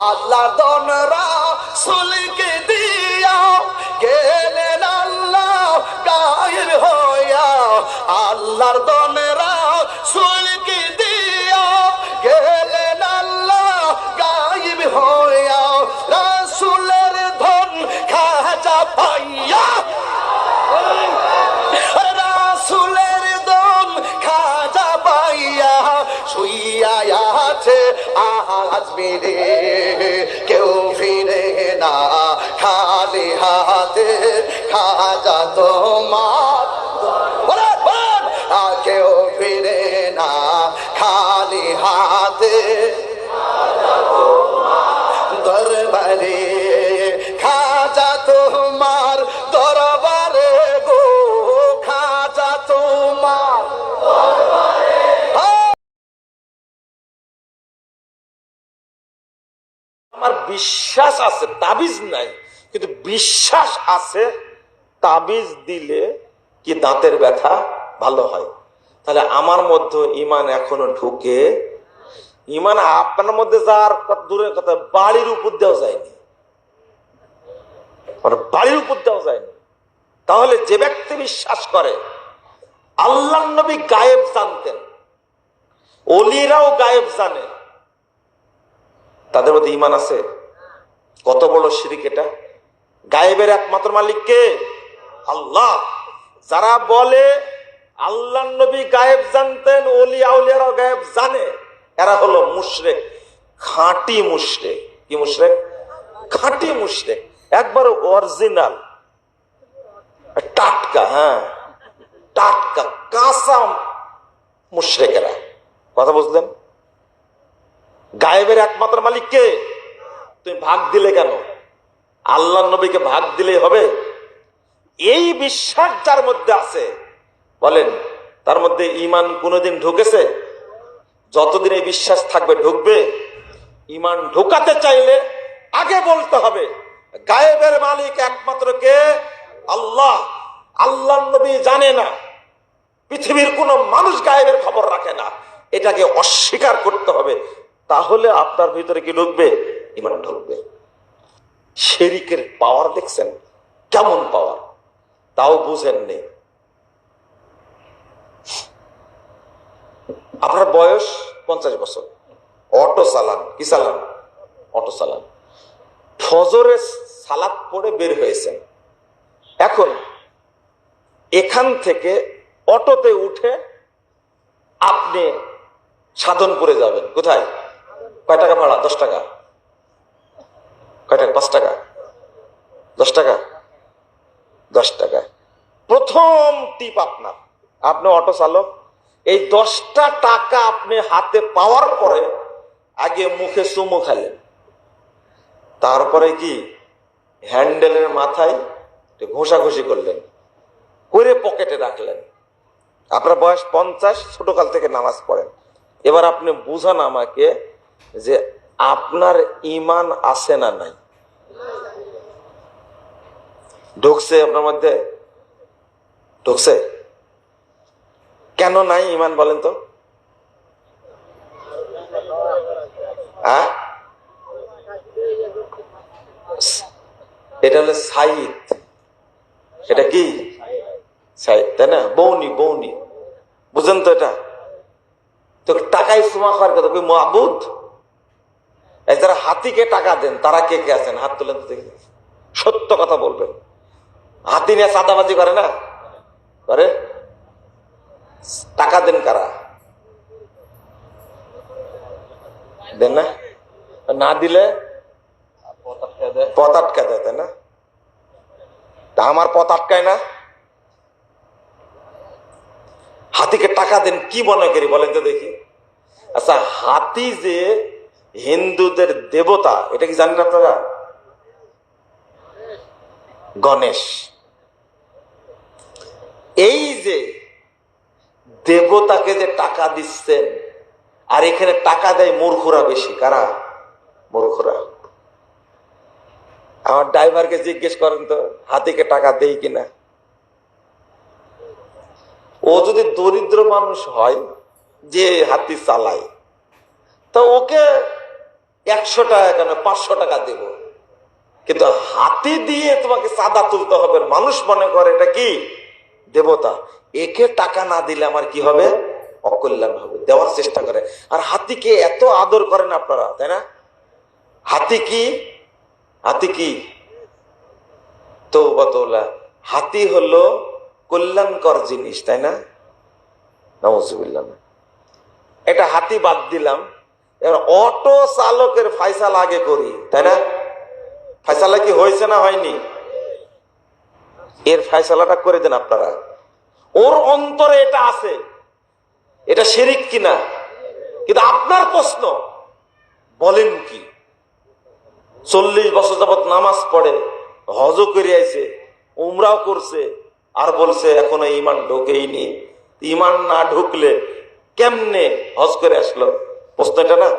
আল্লাহ দনরা সুলকে দিয়া গেলেন আল্লাহ গায়ের হইয়া? আল্লাহর দনরা সুলকে দিয়া গেলেন আল্লাহ গায়েব হইয়া? রাসুলের ধন খাজা পাইয়া। রাসুলের দম খাজা পাইয়া শুইয়া আছে আজ মেরে কেউ ফিরে না। খালি হাতে খাজা তোমার। কেউ ফিরে না। খালি হাতে দরবারে বিশ্বাস আছে, তাবিজ নাই। কিন্তু বিশ্বাস আছে, তাবিজ দিলে কি দাঁতের ব্যথা? ভালো হয়। তাহলে আমার মধ্যে ইমান এখনও ঢুকে ইমান আপনার মধ্যে যার দূরের কথা, বাড়ির উপর দেওয়া যায়নি। মানে বাড়ির উপর দেওয়া যায়নি। তাহলে যে ব্যক্তি বিশ্বাস করে, আল্লাহ নবী গায়েব জানতেন, অলিরাও গায়েব জানে। তাদের মধ্যে ইমান আছে? কত বড় শিরিক এটা? গায়েবের একমাত্র মালিক কে? আল্লাহ। যারা বলে আল্লাহ নবী গায়েব জানতেন অলি আউলিয়ারাও গায়েব জানে, এরা হলো মুশরেক। খাঁটি মুশরেক। কি মুশরেক? খাঁটি মুশরেক। একবার অরিজিনাল। টাটকা হ্যাঁ। টাটকা কাঁচা মুশরেকেরা। কথা বুঝলেন? গায়েবের একমাত্র মালিক কে? তুমি ভাগ দিলে কেন? আল্লাহ নবীকে ভাগ দিলেই হবে? এই বিশ্বাস যার মধ্যে আছে, বলেন, তার মধ্যে ইমান কোনোদিন ঢুকেছে? যতদিন এই বিশ্বাস থাকবে, ঢুকবে? ইমান ঢুকাতে চাইলে আগে বলতে হবে, গায়েবের মালিক একমাত্র কে? আল্লাহ। আল্লাহ নবী জানে না, পৃথিবীর কোনো মানুষ গায়েবের খবর রাখে না। এটাকে অস্বীকার করতে হবে। তাহলে আপনার ভিতরে কি ঢুকবে? ইমান ঢুকবে শেরিকের পাওয়ার দেখছেন? কেমন পাওয়ার তাও বুঝেননি। আপনার বয়স পঞ্চাশ বছর। অটো চালান। কি চালান? অটো চালান। ফজরে সালাদ পড়ে বের হয়েছেন। এখন এখান থেকে অটোতে উঠে আপনি সাধনপুরে যাবেন। কোথায়? কয় টাকা ভাড়া? দশ টাকা? কয় পাঁচ টাকা। দশ টাকা? দশ টাকা। প্রথম টিপ আপনার। আপনি অটো চালক। এই দশটা টাকা আপনি হাতে পাওয়ার পরে আগে মুখে চুমু খেলেন। তারপরে কি? হ্যান্ডেলের মাথায় ঘষাঘষি করলেন। করে পকেটে রাখলেন। আপনার বয়স পঞ্চাশ, ছোটকাল থেকে নামাজ পড়েন। এবার আপনি বুঝান আমাকে যে আপনার ইমান আছে না নাই? ঢুকছে আপনার মধ্যে? ঢুকছে? কেন নাই ইমান বলেন তো? হ্যাঁ? এটা হলো সাইদ। এটা কি? সাইদ, তাই না? বৌনি বৌনি। বুঝেন তো এটা? তো টাকায় সুমা খাওয়ার কথা, কই এই যারা হাতিকে টাকা দেন তারা কে কে আছেন? হাত তুলেন দেখি। সত্য কথা বলবেন। হাতি নিয়ে চাঁদাবাজি করে না? করে? টাকা দেন কারা? দেন না? না দিলে পথ আটকা দেয় তাই না? তা আমার পথ আটকায় না? হাতিকে টাকা দেন কি মনে করি বলেন তো দেখি। আচ্ছা হাতি যে হিন্দুদের দেবতা, এটা কি জানেন আপনারা? গণেশ। এই যে দেবতাকে যে টাকা দিচ্ছেন, আর এখানে টাকা দেয় মূর্খরা বেশি, কারা? মূর্খরা। আমার ড্রাইভারকে জিজ্ঞেস করেন তো, হাতিকে টাকা দেই কিনা? ও যদি দরিদ্র মানুষ হয়, যে হাতি চালায়, তা ওকে একশো টাকা কেন? পাঁচশো টাকা দেব। কিন্তু হাতি দিয়ে তোমাকে চাঁদা তুলতে হবে। মানুষ মনে করে এটা কি? দেবতা। একে টাকা না দিলে আমার কি হবে? অকল্যাণ হবে। দেওয়ার চেষ্টা করে। আর হাতিকে এত আদর করেন আপনারা, তাই না? হাতি কি? হাতি কি? তো হাতি হলো কল্যাণকর জিনিস, তাই না? নজুবিল্লাহ এটা হাতি বাদ দিলাম। অটো চালকের ফাইসালা আগে করি, তাই না? ফাইসালা কি হয়েছে না হয়নি? এর ফাইসালাটা করে দেন আপনারা। ওর অন্তরে এটা আছে, এটা শিরিক কিনা? কিন্তু আপনার প্রশ্ন, বলেন কি? চল্লিশ বছর যাবত নামাজ পড়ে, হজও করে আইছে, উমরাও করছে, আর বলছে, এখনও ইমান ঢোকেইনি। ইমান না ঢুকলে কেমনে হজ করে আসলো? প্রশ্ন এটা না।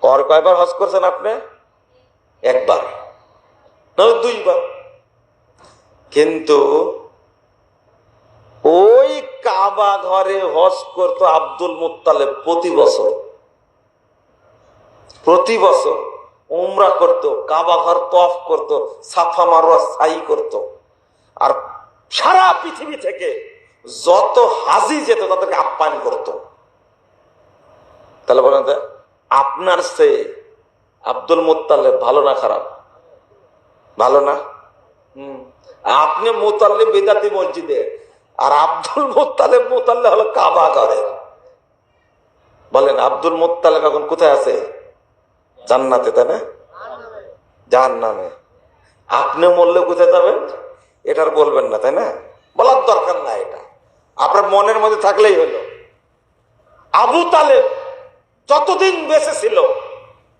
কর কয়বার হজ করছেন আপনি? একবার। না, দুইবার। কিন্তু ওই কাবা ঘরে হজ করতো আব্দুল মুত্তালেব প্রতি বছর। প্রতি বছর উমরা করত, কাবা ঘর তফ করত, সাফা মারোয়া সাই করত। আর সারা পৃথিবী থেকে যত হাজি যেত তাদেরকে আপ্যায়ন করত। তাহলে বলেন আপনার সে আব্দুল মুত্তালেব ভালো না খারাপ? ভালো না? হুম। আপনি মোতাল্লে বেদাতি মসজিদে আর আব্দুল মোত্তালেব মোতাল্লে হলো কাবা ঘরে। বলেন আব্দুল মোত্তালেব এখন কোথায় আছে? জান্নাতে তাই না? জাহান নামে আপনি মরলে কোথায় যাবেন? এটার বলবেন না তাই না? বলার দরকার না এটা। আপনার মনের মধ্যে থাকলেই হলো। আবু তালেব যতদিন বেঁচে ছিল,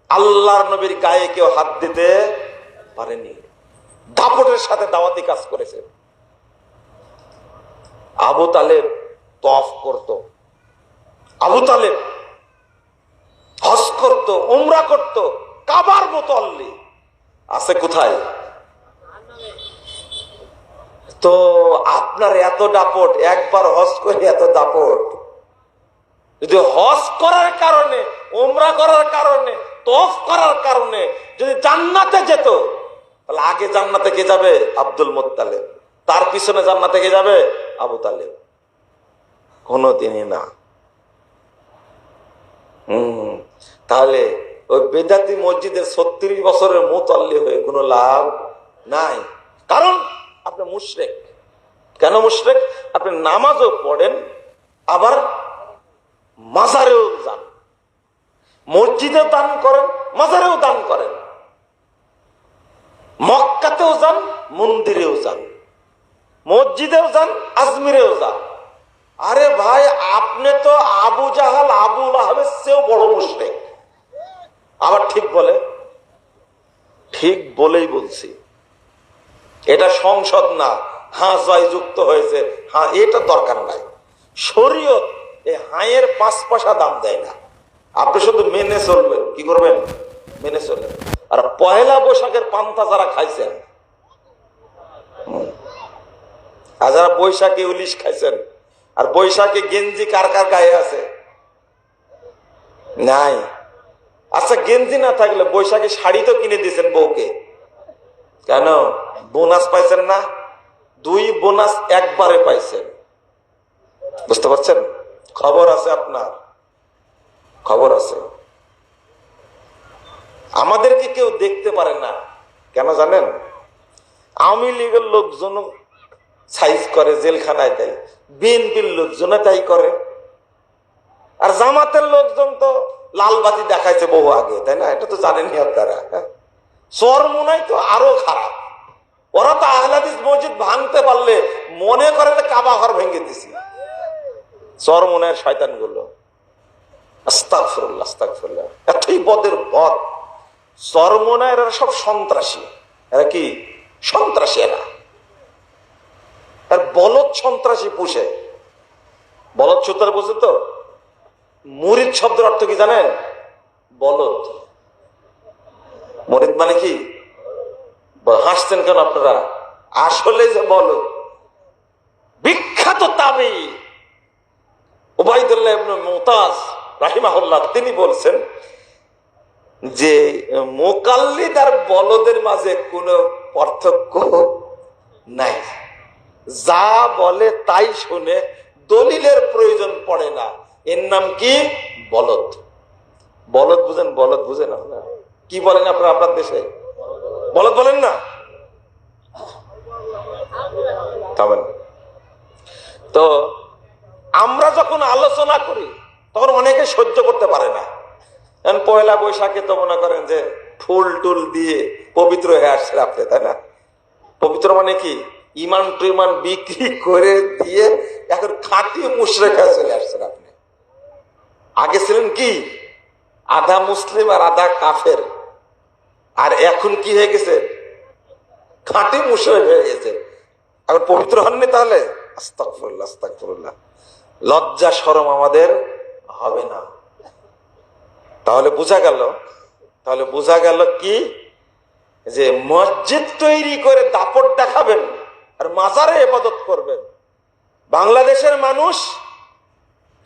আল্লাহর নবীর গায়ে কেউ হাত দিতে পারেনি। দাপটের সাথে দাওয়াতি কাজ করেছে। আবু তালেব তফ করত। আবু তালেব হজ করত, উমরা করত, কাবার মতো অল্লি। আছে কোথায়? তো আপনার এত দাপট, একবার হজ করে এত দাপট। যদি হজ করার কারণে, উমরা করার কারণে তফ করার কারণে যদি জান্নাতে যেত, তাহলে আগে জান্নাতে কে যাবে? আব্দুল মোত্তালেব। তার পিছনে জান্নাতে কে যাবে? আবু তালেব। কোনোদিনই না। হম, তাহলে ওই বেদাতি মসজিদের ছত্রিশ বছরের মোতাল্লি হয়ে কোনো লাভ নাই। কারণ আপনি মুশরেক। কেন মুশরেক? আপনি নামাজও পড়েন, আবার মাজারেও যান। মসজিদে দান করেন, মাজারেও দান করেন। মক্কাতেও যান, মন্দিরেও যান। মসজিদেও যান, আজমিরেও যান। আরে ভাই, আপনি তো আবু জাহাল, আবুল আহমেদ চেয়েও বড় মুশরেক। আবার ঠিক বলে, ঠিক বলেই বলছি। এটা সংসদ না হ্যাঁ যুক্ত হয়েছে হ্যাঁ এটা দরকার নাই। শরীয়ত এই হাঁয়ের পাঁচ পয়সা দাম দেয় না। আপনি শুধু মেনে চলবেন। কি করবেন? মেনে চলবেন। আর পয়লা বৈশাখের পান্তা যারা খাইছেন আর যারা বৈশাখে উলিশ খাইছেন, আর বৈশাখে গেঞ্জি কার কার গায়ে আছে? নাই। আচ্ছা গেঞ্জি না থাকলে বৈশাখে শাড়ি তো কিনে দিয়েছেন বউকে। কেন? বোনাস পাইছেন না? দুই বোনাস একবারে পাইছেন। বুঝতে পারছেন? খবর আছে আপনার? খবর আছে। আমাদেরকে কেউ দেখতে পারে না। কেন জানেন? আওয়ামী লীগের লোকজন সাইজ করে জেলখানায় দেয়। বিএনপির লোকজন তাই করে। আর জামাতের লোকজন তো লালবাতি দেখাইছে বহু আগে, তাই না? এটা তো জানেনই আপনারা হ্যাঁ? চরমোনাই তো আরও খারাপ। ওরা তো আহলাদিস মসজিদ ভাঙতে পারলে মনে করে কাবা ঘর ভেঙে দিছি। চরমোনায়ের শয়তানগুলো আস্তাগফিরুল্লাহ আস্তাগফিরুল্লাহ। এতই বদের বদ চরমোনায়ের এরা সব সন্ত্রাসী। এরা কি? সন্ত্রাসী এরা। আর বলদ সন্ত্রাসী পুষে। বলদ সুতার বুঝে তো? মুরিদ শব্দের অর্থ কি জানেন? বলদ। মরিদ মানে কি? হাসছেন কেন আপনারা? আসলে যে বলদ। বিখ্যাত তাবি উবাইদুল্লাহ রাহিমাহুল্লাহ, তিনি বলছেন যে মোকাল্লিদ আর বলদের মাঝে কোনো পার্থক্য নাই। যা বলে তাই শুনে দলিলের প্রয়োজন পড়ে না। এর নাম কি? বলদ। বলদ বুঝেন বলদ বুঝেন কি বলেন আপনারা আপনার দেশে? বলদ বলেন না। তো আমরা যখন আলোচনা করি, তখন অনেকে সহ্য করতে পারে না। পয়লা বৈশাখে তো মনে করেন যে ফুল টুল দিয়ে পবিত্র হয়ে আসছে আপনি, তাই না? পবিত্র মানে কি? ইমান টিমান বিক্রি করে দিয়ে এখন খাঁটি মুশরেখা চলে আসছেন আপনি। আগে ছিলেন কি? আধা মুসলিম আর আধা কাফের। আর এখন কি হয়ে গেছে? খাঁটি মুশরেক হয়ে গেছে। এখন পবিত্র হননি তাহলে? আস্তাকফুল্লাহ আস্তাকফুল্লাহ লজ্জা সরম আমাদের হবে না। তাহলে বোঝা গেল, তাহলে বোঝা গেল কি? যে মসজিদ তৈরি করে দাপট দেখাবেন আর মাজারে এবাদত করবেন। বাংলাদেশের মানুষ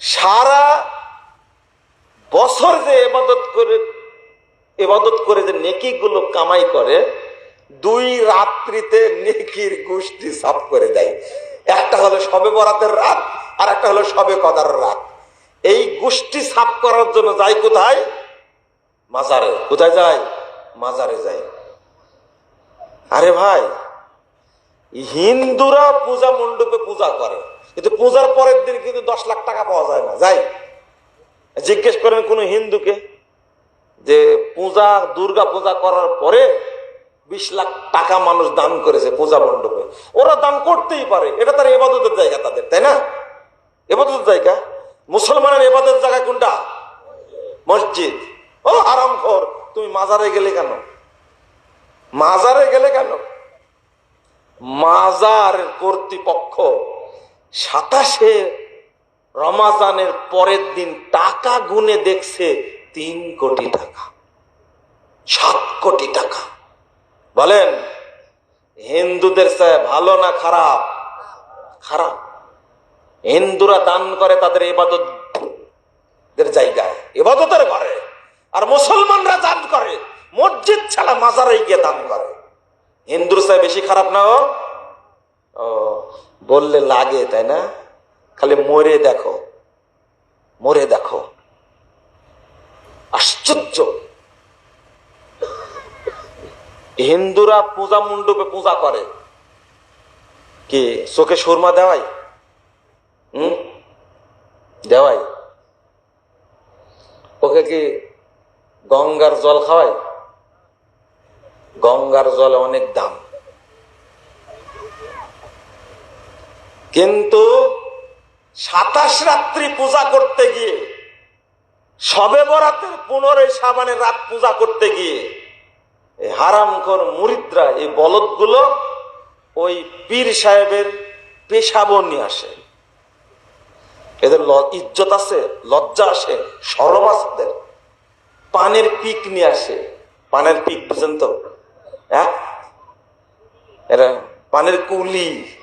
সারা বছর যে এবাদত করে এবাদত করে যে নেকিগুলো কামাই করে, দুই রাত্রিতে নেকির গোষ্ঠী সাফ করে দেয়। একটা হলো সবে বরাতের রাত আর একটা হলো সবে কদার রাত। এই গোষ্ঠী সাফ করার জন্য যায় কোথায়? মাজারে। কোথায় যায়? মাজারে যায়। আরে ভাই, হিন্দুরা পূজা মণ্ডপে পূজা করে, কিন্তু পূজার পরের দিন কিন্তু দশ লাখ টাকা পাওয়া যায় না। যাই, জিজ্ঞেস করেন কোন হিন্দুকে যে পূজা, দুর্গা পূজা করার পরে বিশ লাখ টাকা মানুষ দান করেছে পূজা মণ্ডপে। ওরা দান করতেই পারে, এটা তার এবাদতের জায়গা তাদের, তাই না? এবাদতের জায়গা। মুসলমানের এবাদতের জায়গা কোনটা? মসজিদ। ও আরাম কর তুমি মাজারে গেলে কেন? মাজারে গেলে কেন? মাজার কর্তৃপক্ষ সাতাশে রমাজানের পরের দিন টাকা গুনে দেখছে তিন কোটি টাকা। সাত কোটি টাকা। বলেন, হিন্দুদের ভালো না খারাপ? খারাপ। হিন্দুরা দান করে তাদের এবাদত জায়গায় এবাদতের ঘরে। আর মুসলমানরা দান করে, মসজিদ ছাড়া মাজারে গিয়ে দান করে। হিন্দুর চেয়ে বেশি খারাপ না ও, বললে লাগে, তাই না? খালি মরে দেখো মরে দেখো। আশ্চর্য। হিন্দুরা পূজা মণ্ডপে পূজা করে। কি, চোখে সুরমা দেওয়াই? হুম দেওয়াই ওকে কি গঙ্গার জল খাওয়ায়? গঙ্গার জলে অনেক দাম। কিন্তু সাতাশ রাত্রি পূজা করতে গিয়ে, সবে বরাতের পুনরায় সাবানের রাত পূজা করতে গিয়ে এই হারামখোর মুরিদরা, এই বলদগুলো ওই পীর সাহেবের পেশাব নিয়ে আসে। এদের ইজ্জত আছে, লজ্জা আসে, সরম আছে পানের পিক নিয়ে আসে, পানের পিক, বুঝেন তো। হ্যাঁ? এরা পানের কুলি।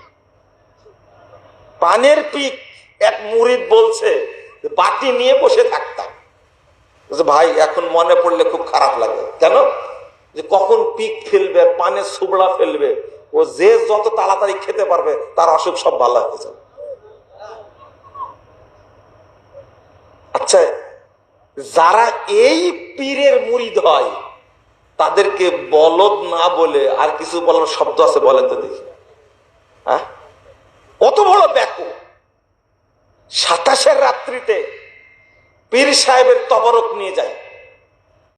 পানের পিক, এক মুরিদ বলছে, বাটি নিয়ে বসে থাকতাম। ভাই, এখন মনে পড়লে খুব খারাপ লাগে। কেন? যে কখন পিক ফেলবে পানে সুবড়া ফেলবে, ও যে যত তাড়াতাড়ি খেতে পারবে, তার অসুখ সব ভালো হয়ে যাবে। আচ্ছা যারা এই পীরের মুড়ি হয়, তাদেরকে বলদ না বলে আর কিছু বলার শব্দ আছে বলেন তো দেখি। হ্যাঁ? বড় ব্যাকু সাতাশের রাত্রিতে পীর সাহেবের তবরক নিয়ে যায়।